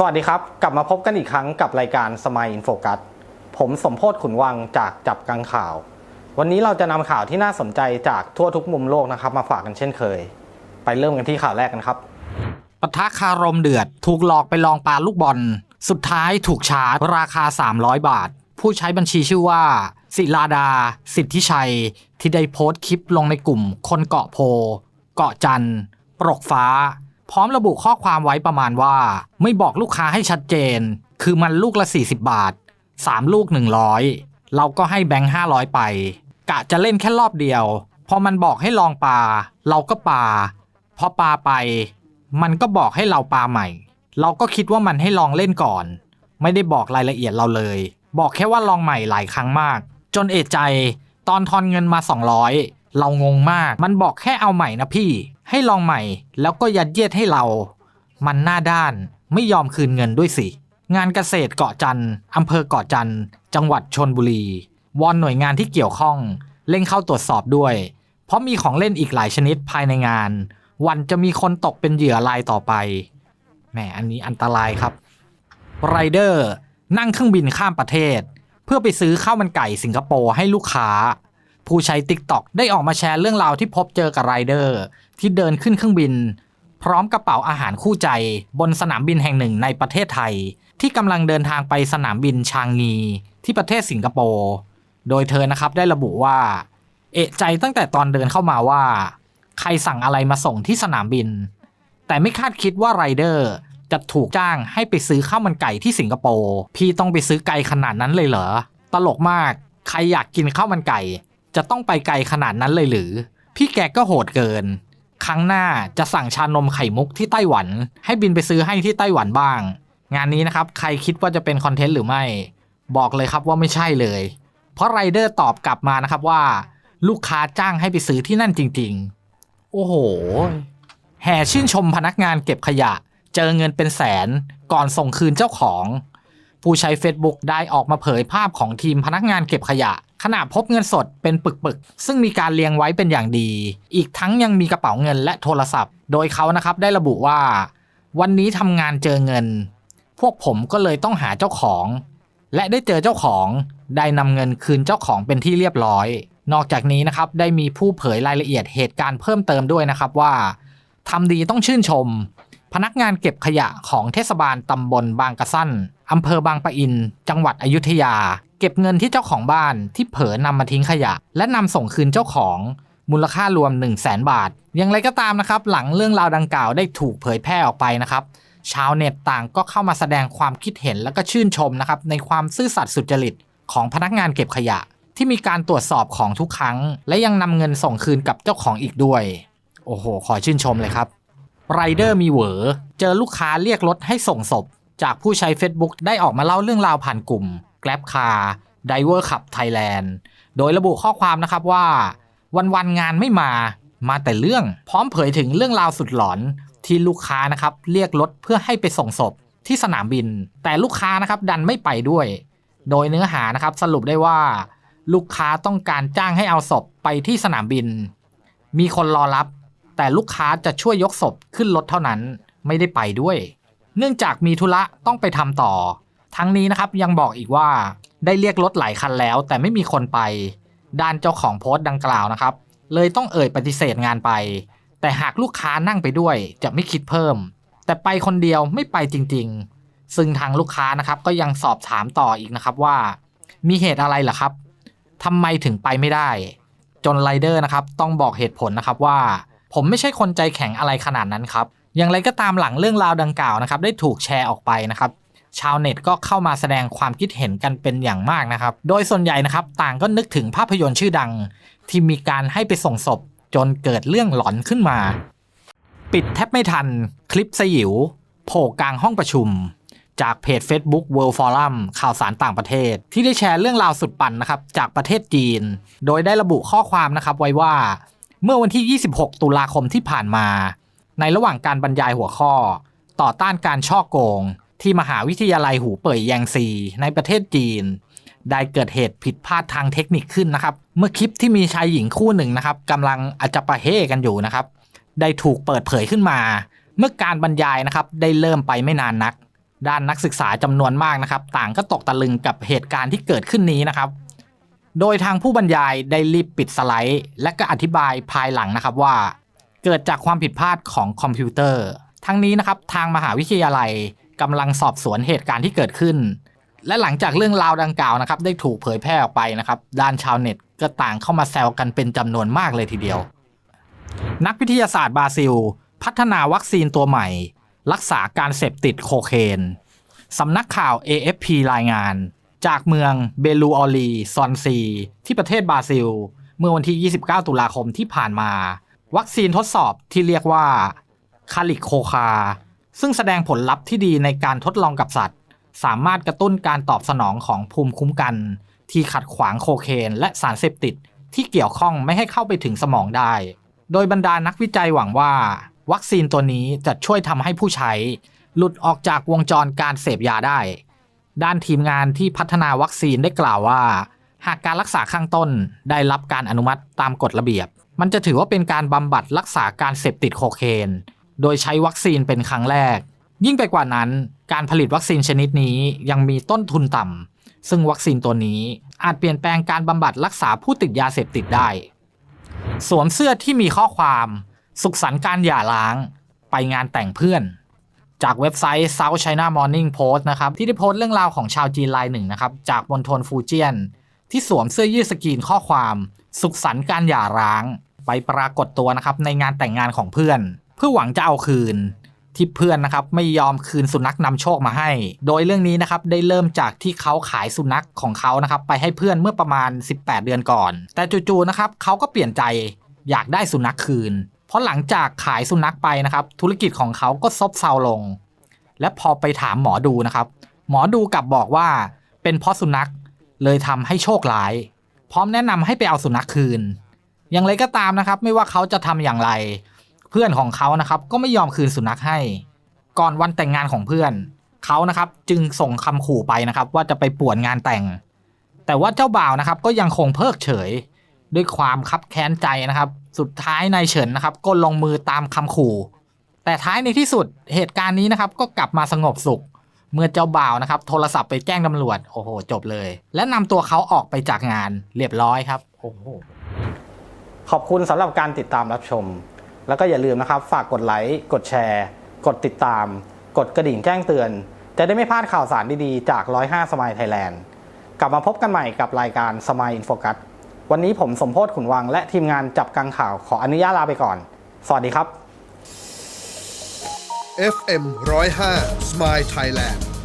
สวัสดีครับ กลับมาพบกันอีกครั้งกับรายการสมัยอินโฟกัสผมสมโพศขุนวังจากจับกังข่าว วันนี้เราจะนำข่าวที่น่าสนใจจากทั่วทุกมุมโลกนะครับ มาฝากกันเช่นเคย ไปเริ่มกันที่ข่าวแรกกันครับปะทะคารมเดือด ถูกหลอกไปลองปลาลูกบอล สุดท้ายถูกชาร์จราคา 300 บาท ผู้ใช้บัญชีชื่อว่า ศิลาดา สิทธิชัย ที่ได้โพสต์คลิปลงในกลุ่ม คนเกาะโพ เกาะจันปรกฟ้า พร้อมระบุข้อความไว้ประมาณว่า ไม่บอกลูกค้าให้ชัดเจน คือมันลูกละ 40 บาท 3 ลูก 100 เราก็ให้แบงค์500 ไป กะจะเล่นแค่รอบเดียว พอมันบอกให้ลองปลา เราก็ปลา พอปลาไป มันก็บอกให้เราปลาใหม่ เราก็คิดว่ามันให้ลองเล่นก่อน ไม่ได้บอกรายละเอียดเราเลย บอกแค่ว่าลองใหม่หลายครั้งมาก จนเอะใจ ตอนทอนเงินมา 200 เรางงมาก มันบอกแค่เอาใหม่นะพี่ ให้ลองใหม่ แล้วก็ยัดเยียดให้เรา มันหน้าด้าน ไม่ยอมคืนเงินด้วยสิ งานเกษตรเกาะจันทร์อำเภอเกาะจันทร์จังหวัดชนบุรี วอนหน่วยงานที่เกี่ยวข้อง เร่งเข้าตรวจสอบด้วย เพราะมีของเล่นอีกหลายชนิดภายในงาน วันจะมีคนตกเป็นเหยื่อรายต่อไป แหม อันนี้อันตรายครับ ไรเดอร์ นั่งเครื่องบินข้ามประเทศ เพื่อไปซื้อข้าวมันไก่สิงคโปร์ให้ลูกค้า ผู้ใช้ TikTok ได้ออกมาแชร์เรื่องราวที่พบเจอกับไรเดอร์ ที่เดินขึ้นเครื่องบิน พร้อมกระเป๋าอาหารคู่ใจบนสนามบินแห่งหนึ่งในประเทศไทย ที่กำลังเดินทางไปสนามบินชางงี ที่ประเทศสิงคโปร์โดยเธอนะครับได้ระบุว่า เอะใจตั้งแต่ตอนเดินเข้ามาว่า ใครสั่งอะไรมาส่งที่สนามบิน แต่ไม่คาดคิดว่าไรเดอร์จะถูกจ้างให้ไปซื้อข้าวมันไก่ที่สิงคโปร์พี่ต้องไปซื้อไกลขนาดนั้นเลยเหรอตลกมากใครอยากกินข้าวมันไก่ จะต้องไปไกลขนาดนั้นเลยหรือ พี่แกก็โหดเกิน ครั้งหน้าจะสั่งชานมไข่มุกที่ไต้หวัน ให้บินไปซื้อให้ที่ไต้หวันบ้าง งานนี้นะครับใครคิดว่าจะเป็นคอนเทนต์หรือไม่ บอกเลยครับว่าไม่ใช่เลย เพราะไรเดอร์ตอบกลับมานะครับว่า ลูกค้าจ้างให้ไปซื้อที่นั่นจริง ๆ โอ้โห แห่ชื่นชมพนักงานเก็บขยะ เจอเงินเป็นแสนก่อนส่งคืนเจ้าของ ผู้ใช้ Facebook ได้ออกมาเผยภาพของทีมพนักงานเก็บขยะ ขณะพบเงินสดเป็นปึกๆ ซึ่งมีการเรียงไว้เป็นอย่างดี อีกทั้งยังมีกระเป๋าเงินและโทรศัพท์ โดยเขานะครับได้ระบุว่า วันนี้ทำงานเจอเงิน พวกผมก็เลยต้องหาเจ้าของ และได้เจอเจ้าของได้นำเงินคืนเจ้าของเป็นที่เรียบร้อย นอกจากนี้นะครับได้มีผู้เผยรายละเอียดเหตุการณ์เพิ่มเติมด้วยนะครับว่าทำดีต้องชื่นชม พนักงานเก็บขยะของเทศบาลตำบลบางกระสั้นอำเภอบางปะอิน จังหวัดอยุธยา เก็บเงินที่เจ้าของบ้านที่เผลอนำมาทิ้งขยะ และนำส่งคืนเจ้าของมูลค่ารวม 1 0 0 0 0แสนบาท อย่างไรก็ตามนะครับ หลังเรื่องราวดังกล่าวได้ถูกเผยแพร่ออกไปนะครับ ชาวเน็ตต่างก็เข้ามาแสดงความคิดเห็นและก็ชื่นชมนะครับในความซื่อสัตย์สุจริตของพนักงานเก็บขยะ ที่มีการตรวจสอบของทุกครั้ง และยังนำเงินส่งคืนกับเจ้าของอีกด้วย โอ้โห ขอชื่นชมเลยครับ ไรเดอร์มีเหวอเจอลูกค้าเรียกรถให้ส่งศพ จากผู้ใช้ Facebook ได้ออกมาเล่าเรื่องราวผ่านกลุ่ม Grab Car Diver Club Thailand โดยระบุข้อความนะครับว่า วันๆงานไม่มามาแต่เรื่อง พร้อมเผยถึงเรื่องราวสุดหลอนที่ลูกค้านะครับเรียกรถเพื่อให้ไปส่งศพที่สนามบิน แต่ลูกค้านะครับดันไม่ไปด้วย โดยเนื้อหานะครับสรุปได้ว่า ลูกค้าต้องการจ้างให้เอาศพไปที่สนามบิน มีคนรอรับ แต่ลูกค้าจะช่วยยกศพขึ้นรถเท่านั้นไม่ได้ไปด้วย เนื่องจากมีธุระต้องไปทำต่อ ทั้งนี้นะครับยังบอกอีกว่าได้เรียกรถหลายคันแล้ว แต่ไม่มีคนไป ด้านเจ้าของโพสต์ดังกล่าวนะครับ เลยต้องเอ่ยปฏิเสธงานไป แต่หากลูกค้านั่งไปด้วยจะไม่คิดเพิ่ม แต่ไปคนเดียวไม่ไปจริง ๆ ซึ่งทางลูกค้านะครับก็ยังสอบถามต่ออีกนะครับว่า มีเหตุอะไรล่ะครับทำไมถึงไปไม่ได้ จนไรเดอร์นะครับต้องบอกเหตุผลนะครับว่า ผมไม่ใช่คนใจแข็งอะไรขนาดนั้นครับ อย่างไรก็ตามหลังเรื่องราวดังกล่าวนะครับได้ถูกแชร์ออกไปนะครับชาวเน็ตก็เข้ามาแสดงความคิดเห็นกันเป็นอย่างมากนะครับ โดยส่วนใหญ่นะครับต่างก็นึกถึงภาพยนตร์ชื่อดัง ที่มีการให้ไปส่งศพจนเกิดเรื่องหลอนขึ้นมา ปิดแทบไม่ทัน คลิปสยิว โผล่กลางห้องประชุม จากเพจ Facebook World Forum ข่าวสารต่างประเทศ ที่ได้แชร์เรื่องราวสุดปั่นนะครับจากประเทศจีน โดยได้ระบุข้อความนะครับไว้ว่า เมื่อวันที่ 26 ตุลาคมที่ผ่านมา ในระหว่างการบรรยายหัวข้อ ต่อต้านการช่อโกง ที่มหาวิทยาลัยหูเป่ยแยงซี ในประเทศจีน ได้เกิดเหตุผิดพลาดทางเทคนิคขึ้นนะครับ เมื่อคลิปที่มีชายหญิงคู่หนึ่งนะครับกำลังอาจจะปะเฮกันอยู่นะครับ ได้ถูกเปิดเผยขึ้นมา เมื่อการบรรยายนะครับได้เริ่มไปไม่นานนัก ด้านนักศึกษาจำนวนมากนะครับ ต่างก็ตกตะลึงกับเหตุการณ์ที่เกิดขึ้นนี้นะครับ โดยทางผู้บรรยายได้รีบปิดสไลด์ และก็อธิบายภายหลังนะครับว่า เกิดจากความผิดพลาดของคอมพิวเตอร์ ทั้งนี้นะครับทางมหาวิทยาลัยกำลังสอบสวนเหตุการณ์ที่เกิดขึ้น และหลังจากเรื่องราวดังกล่าวนะครับได้ถูกเผยแพร่ออกไปนะครับด้านชาวเน็ตก็ต่างเข้ามาแซวกันเป็นจำนวนมากเลยทีเดียว นักวิทยาศาสตร์บราซิล พัฒนาวัคซีนตัวใหม่ รักษาการเสพติดโคเคนสำนักข่าว AFP รายงาน จากเมืองเบลูออลีซอนซี ที่ประเทศบราซิล เมื่อวันที่ 29 ตุลาคมที่ผ่านมา วัคซีนทดสอบที่เรียกว่าคาลิโคคา ซึ่งแสดงผลลัพธ์ที่ดีในการทดลองกับสัตว์ สามารถกระตุ้นการตอบสนองของภูมิคุ้มกัน ที่ขัดขวางโคเคนและสารเสพติด ที่เกี่ยวข้องไม่ให้เข้าไปถึงสมองได้ โดยบรรดานักวิจัยหวังว่า วัคซีนตัวนี้จะช่วยทำให้ผู้ใช้ หลุดออกจากวงจรการเสพยาได้ ด้านทีมงานที่พัฒนาวัคซีนได้กล่าวว่า หากการรักษาข้างต้นได้รับการอนุมัติตามกฎระเบียบ มันจะถือว่าเป็นการบำบัดรักษาการเสพติดโคเคน โดยใช้วัคซีนเป็นครั้งแรก ยิ่งไปกว่านั้น การผลิตวัคซีนชนิดนี้ยังมีต้นทุนต่ำซึ่งวัคซีนตัวนี้อาจเปลี่ยนแปลงการบำบัดรักษาผู้ติดยาเสพติดได้ สวมเสื้อที่มีข้อความ สุขสันต์การหย่าร้าง ไปงานแต่งเพื่อน จากเว็บไซต์ South China Morning Post นะครับ ที่ได้โพสต์เรื่องราวของชาวจีนรายหนึ่งนะครับ จากมณฑลฟูเจียน ที่สวมเสื้อยืดสกรีนข้อความ สุขสันต์การหย่าร้าง ไปปรากฏตัวนะครับในงานแต่งงานของเพื่อน เพื่อหวังจะเอาคืนที่เพื่อนนะครับไม่ยอมคืนสุนัขนำโชคมาให้ โดยเรื่องนี้นะครับได้เริ่มจากที่เขาขายสุนัขของเขานะครับไปให้เพื่อนเมื่อประมาณ 18 เดือนก่อน แต่จู่ๆนะครับเขาก็เปลี่ยนใจอยากได้สุนัขคืน เพราะหลังจากขายสุนัขไปนะครับ ธุรกิจของเขาก็ซบเซาลง และพอไปถามหมอดูนะครับ หมอดูกลับบอกว่าเป็นเพราะสุนัขเลยทำให้โชคร้าย พร้อมแนะนำให้ไปเอาสุนัขคืน อย่างไรก็ตามนะครับ ไม่ว่าเขาจะทำอย่างไร เพื่อนของเขานะครับก็ไม่ยอมคืนสุนัขให้ ก่อนวันแต่งงานของเพื่อนเขานะครับจึงส่งคำขู่ไปนะครับ ว่าจะไปป่วนงานแต่ง แต่ว่าเจ้าบ่าวนะครับก็ยังคงเพิกเฉย ด้วยความคับแค้นใจนะครับ สุดท้ายนายเฉินนะครับ ก็ลงมือตามคำขู่ แต่ท้ายในที่สุดเหตุการณ์นี้นะครับ ก็กลับมาสงบสุข เมื่อเจ้าบ่าวนะครับ โทรศัพท์ไปแจ้งตำรวจโอ้โห จบเลย และนำตัวเขาออกไปจากงานเรียบร้อยครับโอ้โหขอบคุณสำหรับการติดตามรับชม แล้วก็อย่าลืมนะครับ ฝากกดไลค์กดแชร์ กดติดตาม กดกระดิ่งแจ้งเตือน จะได้ไม่พลาดข่าวสารดีๆ จาก 105สมายไทยแลนด์กลับมาพบกันใหม่กับรายการสมายอินโฟกัส วันนี้ผมสมโพศขุนวังและทีมงานจับกังข่าวขออนุญาตลาไปก่อน สวัสดีครับ FM 105 Smile Thailand